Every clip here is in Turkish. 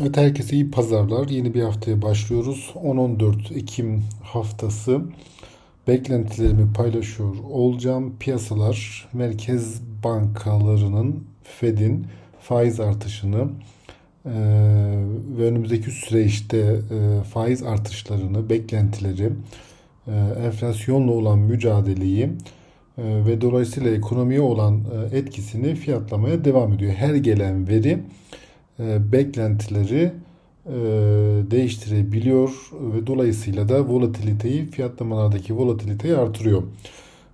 Evet herkese iyi pazarlar. Yeni bir haftaya başlıyoruz. 10-14 Ekim haftası beklentilerimi paylaşıyor olacağım. Piyasalar merkez bankalarının Fed'in faiz artışını e, ve önümüzdeki süreçte e, faiz artışlarını, beklentileri, e, enflasyonla olan mücadeleyi e, ve dolayısıyla ekonomiye olan etkisini fiyatlamaya devam ediyor. Her gelen veri e, beklentileri e, değiştirebiliyor ve dolayısıyla da volatiliteyi fiyatlamalardaki volatiliteyi artırıyor.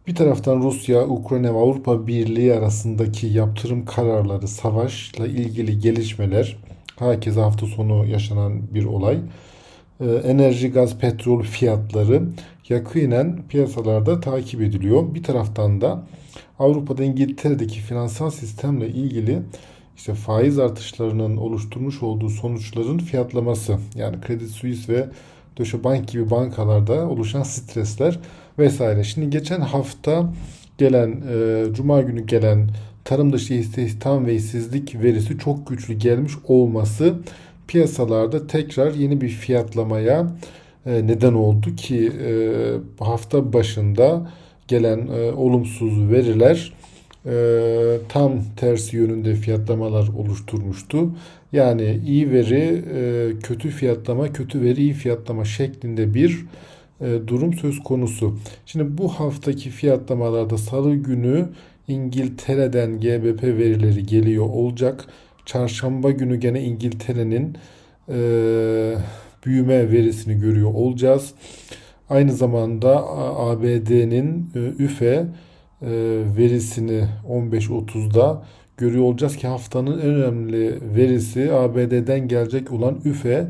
Bir taraftan Rusya, Ukrayna ve Avrupa Birliği arasındaki yaptırım kararları, savaşla ilgili gelişmeler, herkese hafta sonu yaşanan bir olay. E, enerji, gaz, petrol fiyatları yakinen piyasalarda takip ediliyor. Bir taraftan da Avrupa'da İngiltere'deki finansal sistemle ilgili işte faiz artışlarının oluşturmuş olduğu sonuçların fiyatlaması yani Credit Suisse ve Deutsche Bank gibi bankalarda oluşan stresler vesaire. Şimdi geçen hafta gelen e, cuma günü gelen tarım dışı istihdam ve işsizlik verisi çok güçlü gelmiş olması piyasalarda tekrar yeni bir fiyatlamaya e, neden oldu ki e, hafta başında gelen e, olumsuz veriler e, tam tersi yönünde fiyatlamalar oluşturmuştu. Yani iyi veri e, kötü fiyatlama, kötü veri iyi fiyatlama şeklinde bir e, durum söz konusu. Şimdi bu haftaki fiyatlamalarda salı günü İngiltere'den GBP verileri geliyor olacak. Çarşamba günü gene İngiltere'nin e, büyüme verisini görüyor olacağız. Aynı zamanda ABD'nin e, üfe verisini 15.30'da görüyor olacağız ki haftanın en önemli verisi ABD'den gelecek olan üfe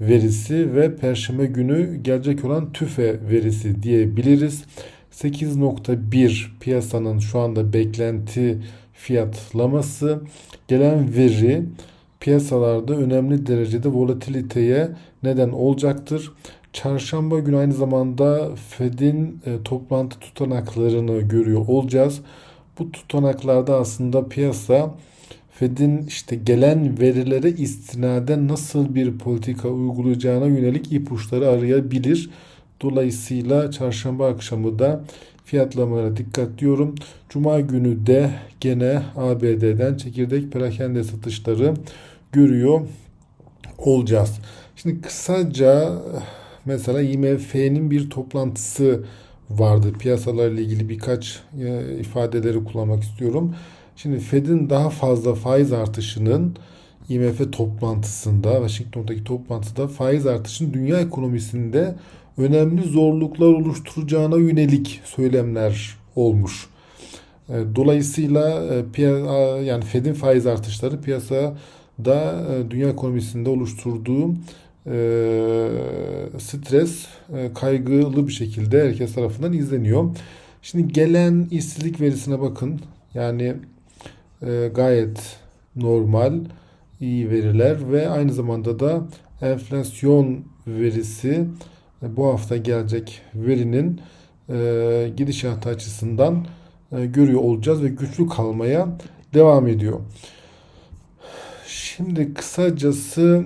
verisi ve perşembe günü gelecek olan tüfe verisi diyebiliriz. 8.1 piyasanın şu anda beklenti fiyatlaması gelen veri piyasalarda önemli derecede volatiliteye neden olacaktır. Çarşamba günü aynı zamanda Fed'in e, toplantı tutanaklarını görüyor olacağız. Bu tutanaklarda aslında piyasa Fed'in işte gelen verilere istinaden nasıl bir politika uygulayacağına yönelik ipuçları arayabilir. Dolayısıyla çarşamba akşamı da fiyatlamalara dikkat diyorum. Cuma günü de gene ABD'den çekirdek perakende satışları görüyor olacağız. Şimdi kısaca mesela IMF'nin bir toplantısı vardı. Piyasalarla ilgili birkaç e, ifadeleri kullanmak istiyorum. Şimdi Fed'in daha fazla faiz artışının IMF toplantısında, Washington'daki toplantıda faiz artışının dünya ekonomisinde önemli zorluklar oluşturacağına yönelik söylemler olmuş. E, dolayısıyla e, yani Fed'in faiz artışları piyasada dünya ekonomisinde oluşturduğu stres kaygılı bir şekilde herkes tarafından izleniyor. Şimdi gelen işsizlik verisine bakın. Yani gayet normal, iyi veriler ve aynı zamanda da enflasyon verisi bu hafta gelecek verinin gidişatı açısından görüyor olacağız ve güçlü kalmaya devam ediyor. Şimdi kısacası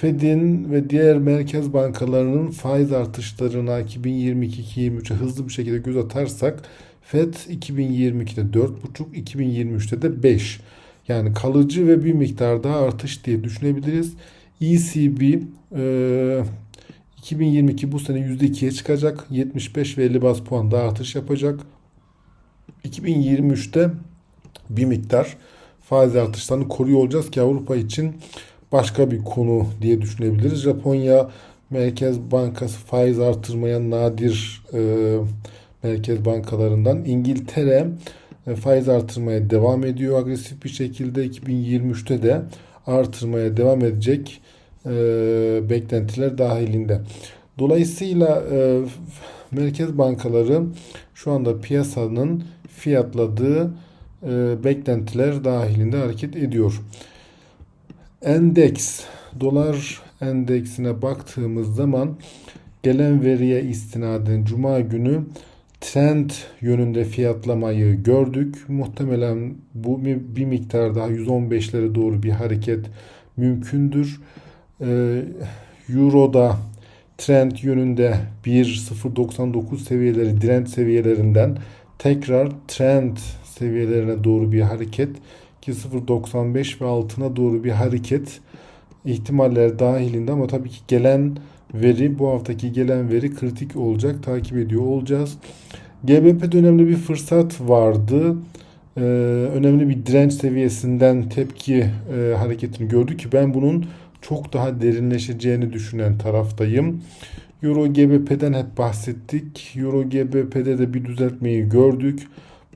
Fed'in ve diğer merkez bankalarının faiz artışlarına 2022-2023'e hızlı bir şekilde göz atarsak Fed 2022'de 4,5, 2023'te de 5. Yani kalıcı ve bir miktar daha artış diye düşünebiliriz. ECB e, 2022 bu sene %2'ye çıkacak. 75 ve 50 bas puan daha artış yapacak. 2023'te bir miktar faiz artışlarını koruyor olacağız ki Avrupa için başka bir konu diye düşünebiliriz. Japonya Merkez Bankası faiz artırmaya nadir e, merkez bankalarından. İngiltere e, faiz artırmaya devam ediyor agresif bir şekilde. 2023'te de artırmaya devam edecek e, beklentiler dahilinde. Dolayısıyla e, merkez bankaları şu anda piyasanın fiyatladığı e, beklentiler dahilinde hareket ediyor. Endeks, dolar endeksine baktığımız zaman gelen veriye istinaden Cuma günü trend yönünde fiyatlamayı gördük. Muhtemelen bu bir miktar daha 115'lere doğru bir hareket mümkündür. Ee, Euro'da trend yönünde 1.099 seviyeleri direnç seviyelerinden tekrar trend seviyelerine doğru bir hareket ki 0.95 ve altına doğru bir hareket ihtimaller dahilinde ama tabii ki gelen veri bu haftaki gelen veri kritik olacak takip ediyor olacağız. GBP'de önemli bir fırsat vardı. Ee, önemli bir direnç seviyesinden tepki e, hareketini gördük ki ben bunun çok daha derinleşeceğini düşünen taraftayım. Euro GBP'den hep bahsettik. Euro GBP'de de bir düzeltmeyi gördük.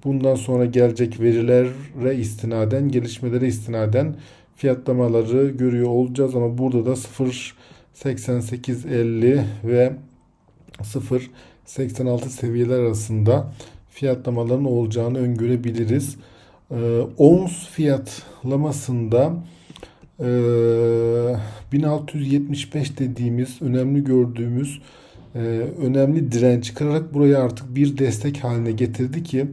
Bundan sonra gelecek verilere istinaden, gelişmelere istinaden fiyatlamaları görüyor olacağız ama burada da 0.8850 ve 0.86 seviyeler arasında fiyatlamaların olacağını öngörebiliriz. Ee, ons fiyatlamasında e, 1675 dediğimiz önemli gördüğümüz e, önemli direnç kırarak burayı artık bir destek haline getirdi ki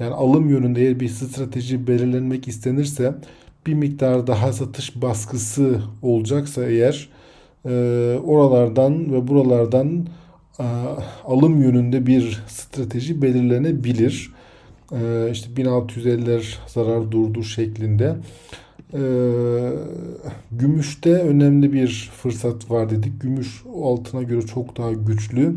yani alım yönünde bir strateji belirlenmek istenirse bir miktar daha satış baskısı olacaksa eğer e, oralardan ve buralardan e, alım yönünde bir strateji belirlenebilir. E, işte 1650'ler zarar durdur şeklinde. E, gümüşte önemli bir fırsat var dedik. Gümüş altına göre çok daha güçlü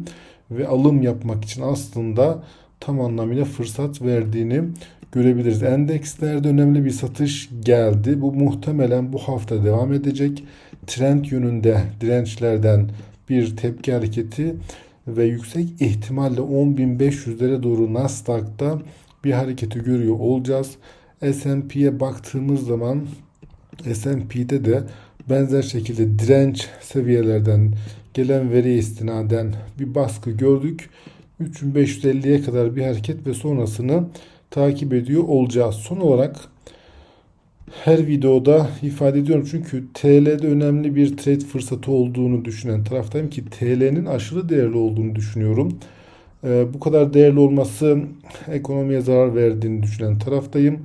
ve alım yapmak için aslında tam anlamıyla fırsat verdiğini görebiliriz. Endekslerde önemli bir satış geldi. Bu muhtemelen bu hafta devam edecek. Trend yönünde dirençlerden bir tepki hareketi ve yüksek ihtimalle 10.500'lere doğru Nasdaq'ta bir hareketi görüyor olacağız. S&P'ye baktığımız zaman S&P'de de benzer şekilde direnç seviyelerden gelen veri istinaden bir baskı gördük. 3550'ye kadar bir hareket ve sonrasını takip ediyor olacağız. Son olarak her videoda ifade ediyorum çünkü TL'de önemli bir trade fırsatı olduğunu düşünen taraftayım ki TL'nin aşırı değerli olduğunu düşünüyorum. Ee, bu kadar değerli olması ekonomiye zarar verdiğini düşünen taraftayım.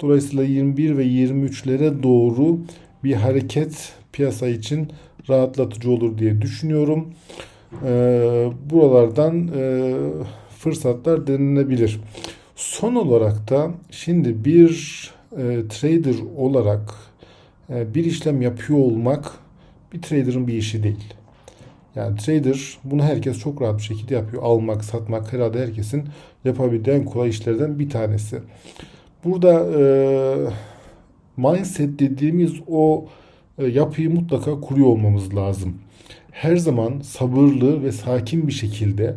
Dolayısıyla 21 ve 23'lere doğru bir hareket piyasa için rahatlatıcı olur diye düşünüyorum. Ee, buralardan e, fırsatlar denilebilir. Son olarak da şimdi bir e, trader olarak e, bir işlem yapıyor olmak bir trader'ın bir işi değil. Yani trader bunu herkes çok rahat bir şekilde yapıyor. Almak, satmak herhalde herkesin yapabildiği kolay işlerden bir tanesi. Burada e, mindset dediğimiz o e, yapıyı mutlaka kuruyor olmamız lazım. Her zaman sabırlı ve sakin bir şekilde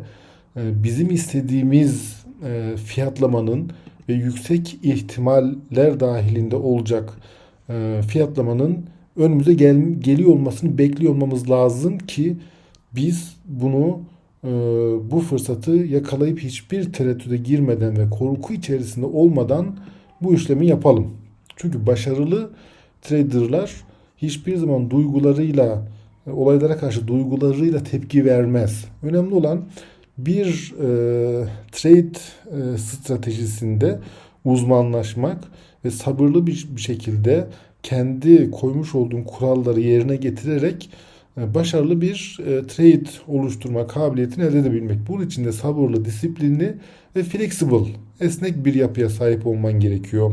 e, bizim istediğimiz e, fiyatlamanın ve yüksek ihtimaller dahilinde olacak e, fiyatlamanın önümüze gel, geliyor olmasını bekliyor olmamız lazım ki biz bunu bu fırsatı yakalayıp hiçbir tereddüde girmeden ve korku içerisinde olmadan bu işlemi yapalım. Çünkü başarılı traderlar hiçbir zaman duygularıyla olaylara karşı duygularıyla tepki vermez. Önemli olan bir e, trade e, stratejisinde uzmanlaşmak ve sabırlı bir, bir şekilde kendi koymuş olduğun kuralları yerine getirerek e, başarılı bir e, trade oluşturma kabiliyetini elde edebilmek. Bunun için de sabırlı, disiplinli ve flexible, esnek bir yapıya sahip olman gerekiyor.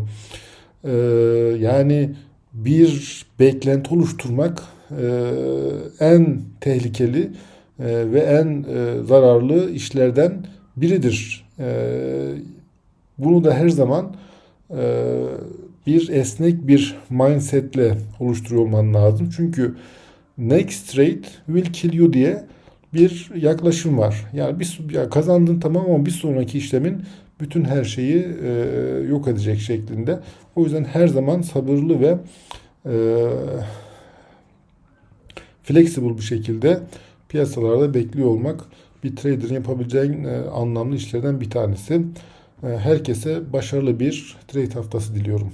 E, yani bir beklenti oluşturmak e, en tehlikeli e, ve en e, zararlı işlerden biridir. Bunu da her zaman bir esnek bir mindsetle oluşturuyor olman lazım. Çünkü next trade will kill you diye bir yaklaşım var. Yani bir ya kazandın tamam ama bir sonraki işlemin bütün her şeyi e, yok edecek şeklinde. O yüzden her zaman sabırlı ve e, flexible bir şekilde piyasalarda bekliyor olmak bir trader'ın yapabileceğin e, anlamlı işlerden bir tanesi. E, herkese başarılı bir trade haftası diliyorum.